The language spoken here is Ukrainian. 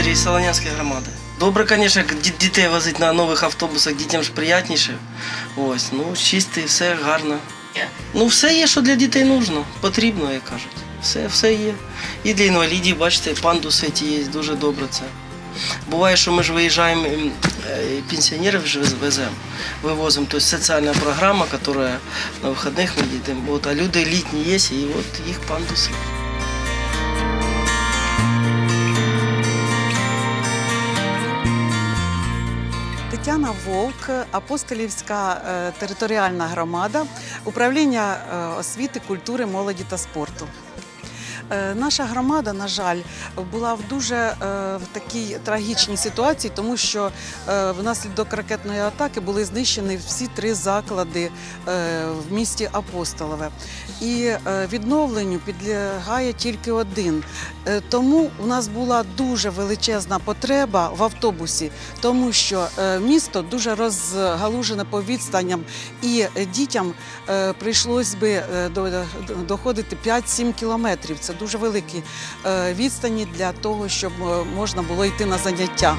і Солонянської громади. Добре, звісно, ді- дітей возити на нових автобусах, дітям ж приятніше. Ось, ну, чисте, все гарно. Ну, все є, що для дітей нужно, потрібно, як кажуть. Все, все є. І для інвалідів, бачите, пандуси ті є, дуже добре це. Буває, що ми ж виїжджаємо, ем, е, пенсіонерів ж веземо, вивозимо. Тобто соціальна програма, яка на вихідних ми їдемо. От, а люди літні є, і от їх пандуси. Тетяна Вовк, Апостолівська е, територіальна громада, управління е, освіти, культури, молоді та спорту. Е, Наша громада, на жаль, була в дуже е, в такій трагічній ситуації, тому що е, внаслідок ракетної атаки були знищені всі три заклади в місті Апостолове. І відновленню підлягає тільки один. Тому у нас була дуже величезна потреба в автобусі, тому що місто дуже розгалужене по відстаням, і дітям прийшлось би до- до- доходити 5-7 кілометрів. Це дуже великі е, відстані для того, щоб е, можна було йти на заняття.